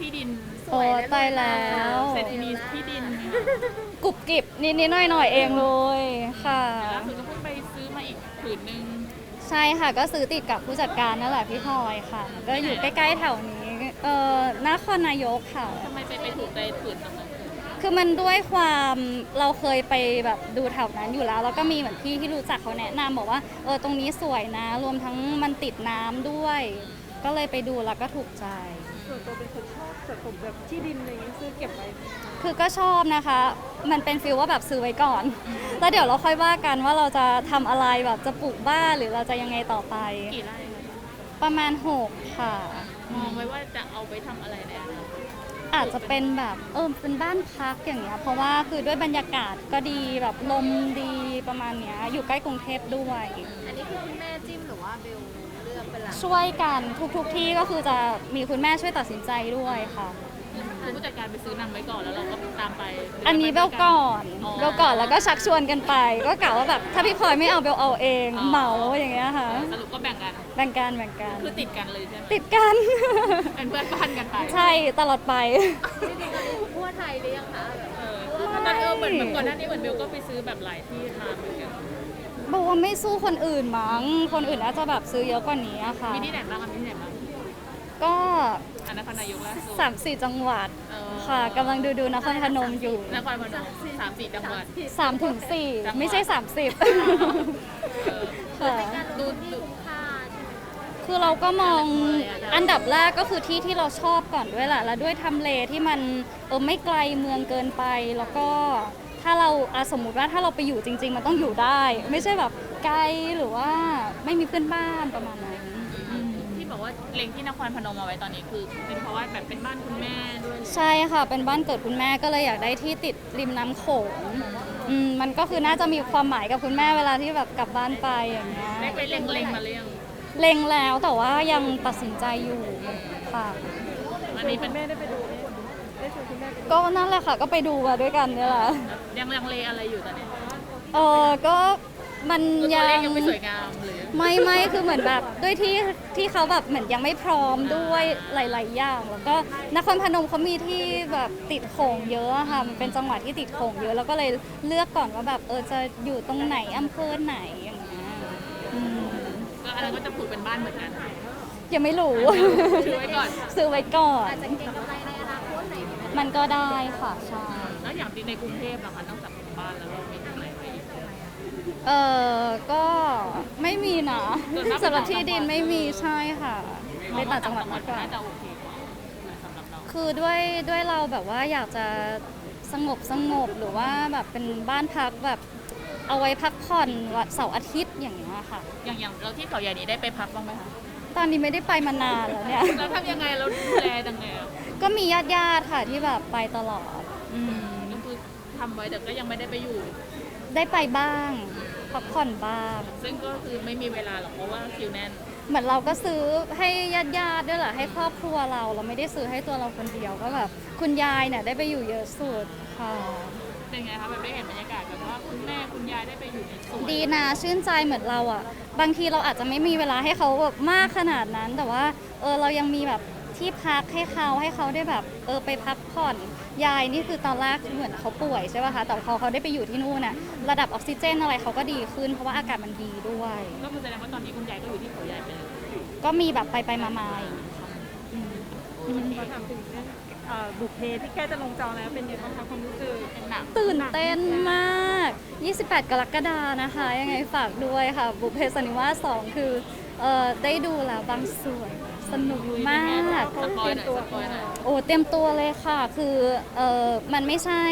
ที่ดินโอ้ตายแล้วเศรษฐีนีที่ดินกรุบกริบนิดนิดๆหน่อยหน่อยๆเองเลยค่ะ ล่าสุดก็เพิ่งไปซื้อมาอีกผืนนึงใช่ค่ะก็ซื้อติดกับผู้จัดการนั่นแหละพี่พลอยค่ะ ก็อยู่ใกล้ๆแถวนี้เออนครนายกค่ะ ทำไมไปไปถูกใจผืนตรงนั้นคือมันด้วยความเราเคยไปแบบดูแถวนั้นอยู่แล้ว แล้วก็มีเหมือนพี่ที่รู้จักเขาแนะนำบอกว่าเออตรงนี้สวยนะ รวมทั้งมันติดน้ำด้วย ก็เลยไปดูแล้วก็ถูกใจส่ วนตัวเป็นคนชอบสะสมแบบที่ดินอะไรอย่างเงี้ยซื้อเก็บไว้คือก็ชอบนะคะ มันเป็นฟีลว่าแบบซื้อไว้ก่อน แล้วเดี๋ยวเราค่อยว่ากันว่าเราจะทำอะไรแบบจะปลูกบ้านหรือเราจะยังไงต่อไป กี่ไร่คะประมาณ6ค่ะ มองไว้ว่าจะเอาไปทำอะไรในอนาคต อาจจะเป็นแบบเออเป็นบ้านพักอย่างเงี้ยเพราะว่าคือด้วยบรรยากาศก็ดีแบบลมดีประมาณเนี้ยอยู่ใกล้กรุงเทพด้วย อันนี้คือคุณแม่จิ้มหรือว่าเบลเลือกเป็นหลัก ช่วยกันทุกๆที่ก็คือจะมีคุณแม่ช่วยตัดสินใจด้วยค่ะ คือผู้จัดการไปซื้อนำไว้ก่อนแล้วเราก็ตามไปอันนี้เบลก่อนอ๋อเบลก่อนแล้วก็ชักชวนกันไป ก็กะว่าแบบถ้าพี่พลอยไม่เอาเบลเอาเองอ๋อเหมาอย่างเงี้ยค่ะ สรุปก็แบ่งกัน แบ่งกันแบ่งกันคือติดกันเลยใช่ไหมติดกัน เป็นเพื่อนบ้านกันไปใช่ตลอดไปจริงๆตอนนี้ทั่วไทยหรือยังคะแบบเออตอนเออเหมือนเหมือนก่อนหน้านี้เหมือนเบลก็ไปซื้อแบบหลายที่มาเหมือนกันบอกว่าไม่สู้คนอื่นมั้งคนอื่นน่าจะแบบซื้อเยอะกว่านี้อะค่ะมีที่ไหนบ้างคะมีที่ไหนบ้าง ก็อันนครนายกล่าสุด สามสี่จังหวัดเออ ค่ะกำลังดูดูนครพนมอยู่นครพนมสามสี่จังหวัด สามถึงสี่จังหวัด ไม่ใช่สามสิบเออค่ะการลงทุนที่คุ้มค่าใช่ไหมคือเราก็มองอันดับแรกก็คือที่ที่เราชอบก่อนด้วยแหละ แล้วด้วยทำเลที่มันเออไม่ไกลเมืองเกินไป แล้วก็ถ้าเราอะสมมุติว่าถ้าเราไปอยู่จริง ๆ มันต้องอยู่ได้ ไม่ใช่แบบไกลหรือว่าไม่มีเพื่อนบ้านประมาณนั้นที่ บอกว่าเล็งที่นครพนมเอาไว้ตอนนี้คือ เป็นเพราะว่าแบบเป็นบ้านคุณแม่ด้วยใช่ค่ะ เป็นบ้านเกิดคุณแม่ก็เลยอยากได้ที่ติดริมน้ำโขงอืมมันก็คือน่าจะมีความหมายกับคุณแม่เวลาที่แบบกลับบ้านไปอย่างเงี้ยได้ไปเล็งเล็งมาเรื่อยังเล็งแล้วแต่ว่ายังตัดสินใจอยู่ค่ะอันนี้เป็นแม่ได้ไปดูไหมได้ชวนคุณแม่ไปดูก็นั่นแหละค่ะ ก็ไปดูมาด้วยกันเนี่ยแหละยังลังเลอะไรอยู่ตอนนี้เออก็ มันตัวยัเลขงยังไม่สวยงามหรือไม่ไม่คือเหมือนแบบด้วยที่ที่เขาแบบเหมือนยังไม่พร้อมด้วยหลาย ๆ อย่าง แล้วก็นครพนมเขามีที่แบบติดโขงเยอะอะค่ะมันเป็นจังหวัดที่ติดโขงเยอะแล้วก็เลยเลือกก่อนว่าแบบเออจะอยู่ตรงไหนอำเภอไหนอย่างเงี้ยอืมก็อันนั้นก็จะปลูกเป็นบ้านเหมือนกันยังไม่รู้ ถือไว้ก่อน ซื้อไว้ก่อนอาจจะเก็งกำไรในอนาคตไหนไหมมันก็ได้ค่ะใช่ แล้วอย่างที่ในกรุงเทพนะคะนอกจากบ้านแล้วเรามีทำอะไรไว้อีก เออก็ไม่มีนะส่วนมากสำหรับที่ดินไม่มีใช่ค่ะในต่างจังหวัดมากกว่า น่าจะโอเคกว่าสำหรับเราคือด้วยด้วยเราแบบว่าอยากจะสงบสงบหรือว่าแบบเป็นบ้านพักแบบเอาไว้พักผ่อนวันเสาร์อาทิตย์อย่างเงี้ยค่ะ อย่างอย่างเราที่เขาใหญ่นี้ได้ไปพักบ้างไหมคะตอนนี้ไม่ได้ไปมานานแล้วเนี่ย เราทำยังไงเราดูแลยังไงอะก็มีญาติญาติๆค่ะที่แบบไปตลอด อืมก็คือทำไว้แต่ก็ยังไม่ได้ไปอยู่ ได้ไปบ้างพักผ่อนบ้าง ซึ่งก็คือไม่มีเวลาหรอกเพราะว่าคิวแน่น เหมือนเราก็ซื้อให้ญาติญาติๆด้วยแหละให้ครอบครัวเรา เราไม่ได้ซื้อให้ตัวเราคนเดียวก็แบบคุณยายเนี่ยได้ไปอยู่เยอะสุดค่ะ เป็นไงคะแบบได้เห็นบรรยากาศแบบว่าคุณแม่คุณยายได้ไปอยู่ในสวนดีนะชื่นใจเหมือนเราอะ บางทีเราอาจจะไม่มีเวลาให้เขาแบบมากขนาดนั้น แต่ว่าเออเรายังมีแบบที่พักให้เขาให้เขาได้แบบ เออไปพักผ่อน ยายนี่คือตอนแรกเหมือนเขาป่วยใช่ป่ะคะ แต่พอเขาได้ไปอยู่ที่นู่นน่ะระดับออกซิเจนอะไรเขาก็ดีขึ้น เพราะว่าอากาศมันดีด้วย ก็คือแสดงว่าตอนนี้คุณยายก็อยู่ที่เขาใหญ่ไปเลยก็มีแบบไปไปมามาๆอย่างเงี้ยค่ะอืมขอถามถึงเรื่องเอ่อบุพเพที่แค่จะลงจอแล้วเป็นไงบ้างคะความรู้สึกเป็นหนังตื่นเต้นมาก 28 กรกฎานะคะ ยังไงฝากด้วยค่ะ บุพเพสันนิวาส2คือเอ่อได้ดูแล้วบางส่วน สนุกมากสปอยหน่อยสปอยหน่อยโอ้เตรียมตัวเลยค่ะ คือเออมันไม่ใช่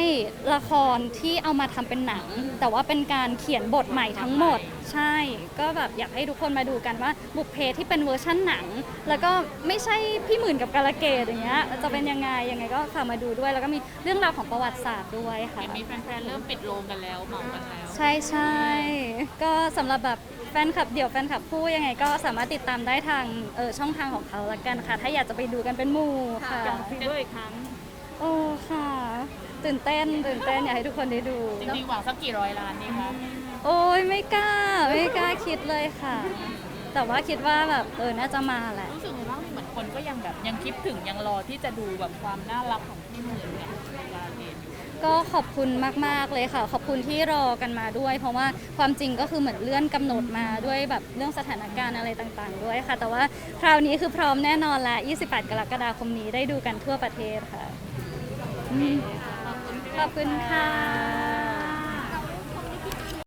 ละครที่เอามาทำเป็นหนัง แต่ว่าเป็นการเขียนบทใหม่ทั้งหมดใช่ ก็แบบอยากให้ทุกคนมาดูกันว่าบุพเพที่เป็นเวอร์ชั่นหนัง แล้วก็ไม่ใช่พี่หมื่นกับกาลเกตอย่างเงี้ยจะเป็นยังไงยังไงก็ฝากมาดูด้วย แล้วก็มีเรื่องราวของประวัติศาสตร์ด้วยค่ะ เห็นมีแฟนๆเริ่มปิดโรงกันแล้วเหมากันแล้วใช่ใช่ก็สำหรับแบบแฟนคลับเดี่ยวแฟนคลับคู่ยังไงก็สามารถติดตามได้ทางเออช่องทางของเขาละกันค่ะ ถ้าอยากจะไปดูกันเป็นหมู่ค่ะกลับมาฟีเวอร์อีกครั้งโอ้ค่ะ ตื่นเต้นตื่นเต้นอยากให้ทุกคนได้ดู จริงๆหวังสักกี่ร้อยล้านดีคะ โอ้ยไม่กล้าไม่กล้าคิดเลยค่ะ แต่ว่าคิดว่าแบบเออน่าจะมาแหละ รู้สึกไงบ้างเหมือนคนก็ยังแบบยังคิดถึงยังรอที่จะดูแบบความน่ารักของพี่หมื่นกับลาเกนอยู่ก็ขอบคุณมาก ๆ เลยค่ะ ขอบคุณที่รอกันมาด้วย เพราะว่าความจริงก็คือเหมือนเลื่อนกำหนดมาด้วยแบบเรื่องสถานการณ์อะไรต่างๆ ด้วยค่ะ แต่ว่าคราวนี้คือพร้อมแน่นอนละ 28 กรกฎาคมนี้ได้ดูกันทั่วประเทศค่ะอืมขอบคุณค่ะ